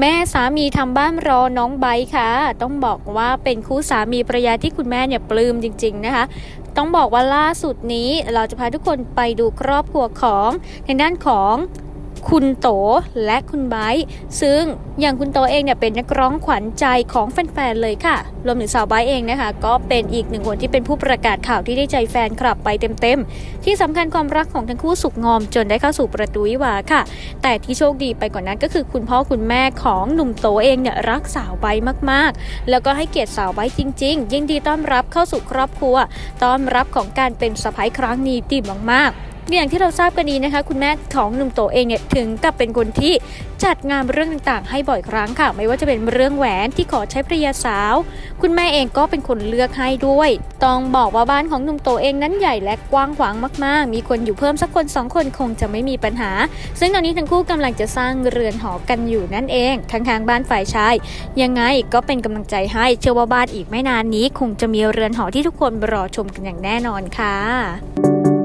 แม่สามีทำบ้านรอน้องไบค่ะ ต้องบอกว่าเป็นคู่สามีภรรยาที่คุณแม่เนี่ยปลื้มจริง ๆ นะคะ ต้องบอกว่าล่าสุดนี้เราจะพาทุกคนไปดูครอบครัวของในด้านของ คุณโตและคุณไบ์ซึ่งอย่างคุณโตเองเนี่ยเป็นนักร้องขวัญใจของแฟนๆเลยค่ะ รวมถึงสาวไบ์เองนะคะ ก็เป็นอีกหนึ่งคนที่เป็นผู้ประกาศข่าวที่ได้ใจแฟนคลับไปเต็มๆ ที่สำคัญความรักของทั้งคู่สุกงอมจนได้เข้าสู่ประตูวิวาค่ะ แต่ที่โชคดีไปกว่านั้นก็คือคุณพ่อคุณแม่ของหนุ่มโตเองเนี่ยรักสาวไบ์มากๆ แล้วก็ให้เกียรติสาวไบ์จริง ๆ ยินดีต้อนรับเข้าสู่ครอบครัว ต้อนรับของการเป็นสะพ้ายครั้งนี้ดีมากๆ อย่างที่เราทราบกันดีนะคะ คุณแม่ของหนุ่มโตเองเนี่ยถึงกับเป็นคนที่จัดงานเรื่องต่างๆ ให้บ่อยครั้งค่ะ ไม่ว่าจะเป็นเรื่องแหวนที่ขอใช้ภรรยาสาว คุณแม่เองก็เป็นคนเลือกให้ด้วย ต้องบอกว่าบ้านของหนุ่มโตเองนั้นใหญ่และกว้างขวางมากๆ มีคนอยู่เพิ่มสักคนสองคนคงจะไม่มีปัญหา ซึ่งตอนนี้ทั้งคู่กำลังจะสร้างเรือนหอกันอยู่นั่นเองทางทางบ้านฝ่ายชายยังไงก็เป็นกำลังใจให้เชื่อว่าบ้านอีกไม่นานนี้ คงจะมีเรือนหอที่ทุกคนรอชมกันอย่างแน่นอนค่ะ